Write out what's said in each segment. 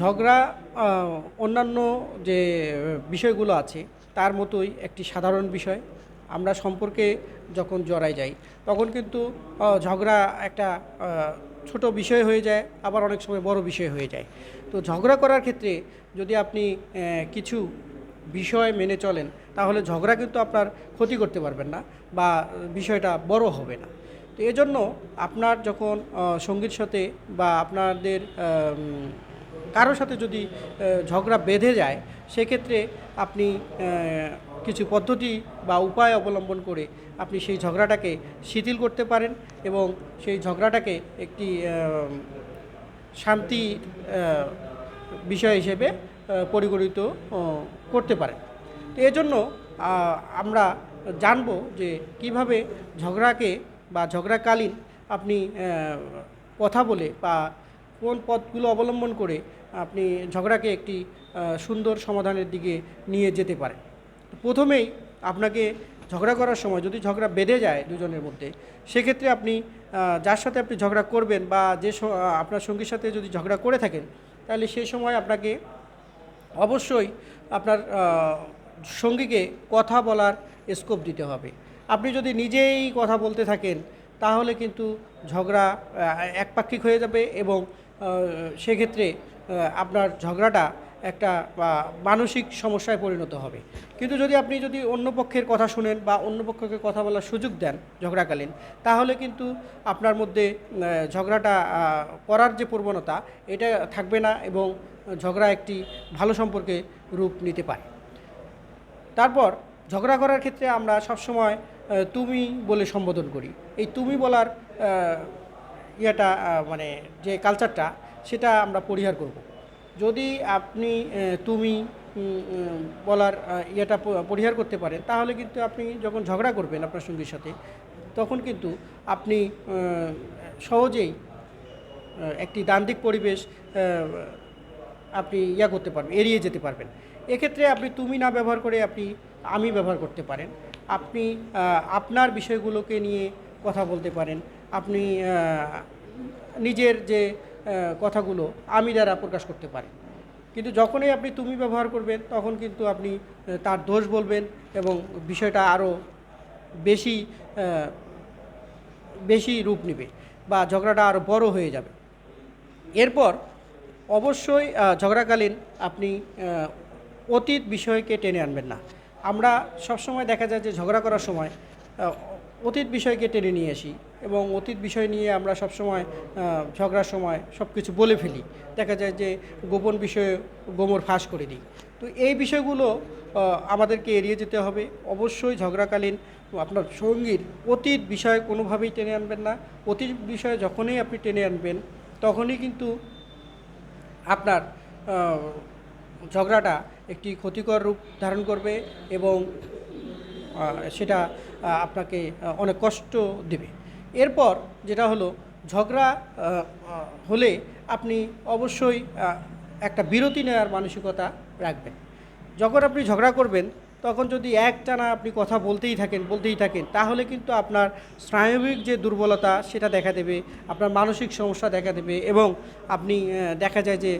ঝগড়া অন্যান্য যে বিষয়গুলো আছে, তার মতোই একটি সাধারণ বিষয়। আমরা সম্পর্কে যখন জড়াই যাই, তখন কিন্তু ঝগড়া একটা ছোট বিষয় হয়ে যায়, আবার অনেক সময় বড় বিষয় হয়ে যায়। তো ঝগড়া করার ক্ষেত্রে যদি আপনি কিছু বিষয় মেনে চলেন, তাহলে ঝগড়া কিন্তু আপনার ক্ষতি করতে পারবেন না বা বিষয়টা বড় হবে না। তো এজন্য আপনার যখন সঙ্গীর সাথে বা আপনাদের কারোর সাথে যদি ঝগড়া বেঁধে যায়, সেক্ষেত্রে আপনি কিছু পদ্ধতি বা উপায় অবলম্বন করে আপনি সেই ঝগড়াটাকে শিথিল করতে পারেন এবং সেই ঝগড়াটাকে একটি শান্তি বিষয় হিসেবে পরিগণিত করতে পারেন। তো এজন্য আমরা জানব যে কীভাবে ঝগড়াকে বা ঝগড়াকালীন আপনি কথা বলে বা কোন পথগুলো অবলম্বন করে আপনি ঝগড়াকে একটি সুন্দর সমাধানের দিকে নিয়ে যেতে পারেন। প্রথমেই আপনাকে ঝগড়া করার সময় যদি ঝগড়া বেঁধে যায় দুজনের মধ্যে, সেক্ষেত্রে আপনি যার সাথে আপনি ঝগড়া করবেন বা যে আপনার সঙ্গীর সাথে যদি ঝগড়া করে থাকেন, তাহলে সেই সময় আপনাকে অবশ্যই আপনার সঙ্গীকে কথা বলার স্কোপ দিতে হবে। আপনি যদি নিজেই কথা বলতে থাকেন, তাহলে কিন্তু ঝগড়া একপাক্ষিক হয়ে যাবে এবং সেক্ষেত্রে আপনার ঝগড়াটা একটা মানসিক সমস্যায় পরিণত হবে। কিন্তু যদি আপনি যদি অন্য পক্ষের কথা শুনেন বা অন্য পক্ষকে কথা বলার সুযোগ দেন ঝগড়াকালীন, তাহলে কিন্তু আপনার মধ্যে ঝগড়াটা করার যে প্রবণতা, এটা থাকবে না এবং ঝগড়া একটি ভালো সম্পর্কে রূপ নিতে পারে। তারপর, ঝগড়া করার ক্ষেত্রে আমরা সবসময় তুমি বলে সম্বোধন করি। এই তুমি বলার ইয়েটা মানে যে কালচারটা সেটা আমরা পরিহার করব। যদি আপনি তুমি বলার ইয়েটা পরিহার করতে পারেন, তাহলে কিন্তু আপনি যখন ঝগড়া করবেন আপনার সঙ্গীর সাথে, তখন কিন্তু আপনি সহজেই একটি দান্দিক পরিবেশ আপনি ইয়া করতে পারবেন, এড়িয়ে যেতে পারবেন। এক্ষেত্রে আপনি তুমি না ব্যবহার করে আপনি আমি ব্যবহার করতে পারেন। আপনি আপনার বিষয়গুলোকে নিয়ে কথা বলতে পারেন আপনি নিজের যে কথাগুলো আমি দ্বারা প্রকাশ করতে পারেন। কিন্তু যখনই আপনি তুমি ব্যবহার করবেন, তখন কিন্তু আপনি তার দোষ বলবেন এবং বিষয়টা আরও বেশি বেশি রূপ নেবে বা ঝগড়াটা আরও বড় হয়ে যাবে। এরপর অবশ্যই ঝগড়াকালীন আপনি অতীত বিষয়কে টেনে আনবেন না। আমরা সবসময় দেখা যায় যে ঝগড়া করার সময় অতীত বিষয়কে টেনে নিয়ে আসি। এবং অতীত বিষয় নিয়ে আমরা সবসময় ঝগড়ার সময় সব কিছু বলে ফেলি। দেখা যায় যে গোপন বিষয়ে গোমর ফাঁস করে দিই। তো এই বিষয়গুলো আমাদেরকে এড়িয়ে যেতে হবে। অবশ্যই ঝগড়াকালীন আপনার সঙ্গীর অতীত বিষয় কোনোভাবেই টেনে আনবেন না। অতীত বিষয় যখনই আপনি টেনে আনবেন, তখনই কিন্তু আপনার ঝগড়াটা একটি ক্ষতিকর রূপ ধারণ করবে এবং সেটা আপনাকে অনেক কষ্ট দেবে। এরপর যেটা হলো, ঝগড়া হলে আপনি অবশ্যই একটা বিরতি নেওয়ার মানসিকতা রাখবেন। যখন আপনি ঝগড়া করবেন, তখন যদি এক টানা আপনি কথা বলতেই থাকেন বলতেই থাকেন, তাহলে কিন্তু আপনার স্নায়বিক যে দুর্বলতা, সেটা দেখা দেবে, আপনার মানসিক সমস্যা দেখা দেবে এবং আপনি দেখা যায় যে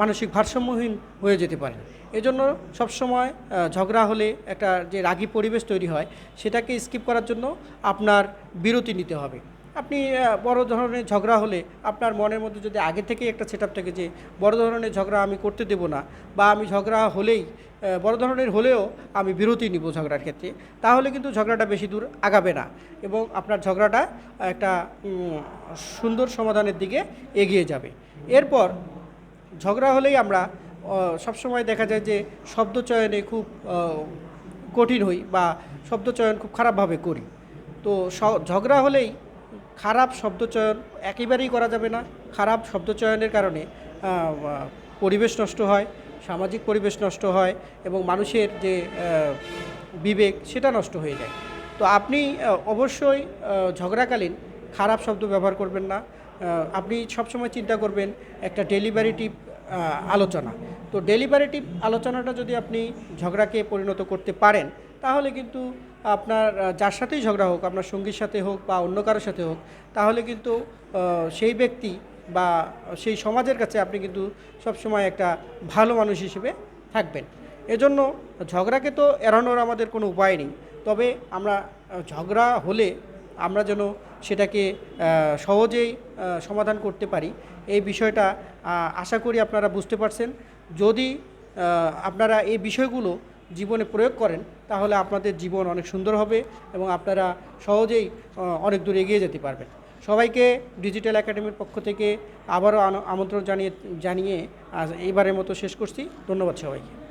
মানসিক ভারসাম্যহীন হয়ে যেতে পারেন। এজন্য সবসময় ঝগড়া হলে একটা যে রাগী পরিবেশ তৈরি হয়, সেটাকে স্কিপ করার জন্য আপনার বিরতি নিতে হবে। আপনি বড় ধরনের ঝগড়া হলে আপনার মনের মধ্যে যদি আগে থেকেই একটা সেট থাকে যে, বড় ধরনের ঝগড়া আমি করতে দেব না বা আমি ঝগড়া হলেই বড় ধরনের হলেও আমি বিরতি নিব ঝগড়ার ক্ষেত্রে, তাহলে কিন্তু ঝগড়াটা বেশি দূর আগাবে না এবং আপনার ঝগড়াটা একটা সুন্দর সমাধানের দিকে এগিয়ে যাবে। এরপর ঝগড়া হলেই আমরা সবসময় দেখা যায় যে শব্দ চয়নে খুব কঠিন হই বা শব্দ চয়ন খুব খারাপভাবে করি। তো ঝগড়া হলেই খারাপ শব্দচয়ন একেবারেই করা যাবে না। খারাপ শব্দচয়নের কারণে আহ, আহ, পরিবেশ নষ্ট হয় সামাজিক পরিবেশ নষ্ট হয় এবং মানুষের যে বিবেক সেটা নষ্ট হয়ে যায়। তো আপনি অবশ্যই ঝগড়াকালীন খারাপ শব্দ ব্যবহার করবেন না। আপনি সবসময় চিন্তা করবেন একটা ডেলিভারিটিভ আলোচনা। তো ডেলিভারেটিভ আলোচনাটা যদি আপনি ঝগড়াকে পরিণত করতে পারেন, তাহলে কিন্তু আপনার যার সাথেই ঝগড়া হোক, আপনার সঙ্গীর সাথে হোক বা অন্য কারোর সাথে হোক, তাহলে কিন্তু সেই ব্যক্তি বা সেই সমাজের কাছে আপনি কিন্তু সবসময় একটা ভালো মানুষ হিসেবে থাকবেন। এজন্য ঝগড়াকে তো এড়ানোর আমাদের কোনো উপায় নেই। তবে আমরা ঝগড়া হলে আমরা যেন সেটাকে সহজেই সমাধান করতে পারি। এই বিষয়টা আশা করি আপনারা বুঝতে পারছেন। যদি আপনারা এই বিষয়গুলো জীবনে প্রয়োগ করেন, তাহলে আপনাদের জীবন অনেক সুন্দর হবে এবং আপনারা সহজেই অনেক দূর এগিয়ে যেতে পারবেন। সবাইকে ডিজিটাল একাডেমির পক্ষ থেকে আবারও আমন্ত্রণ জানিয়ে জানিয়ে এইবারের মতো শেষ করছি। ধন্যবাদ সবাইকে।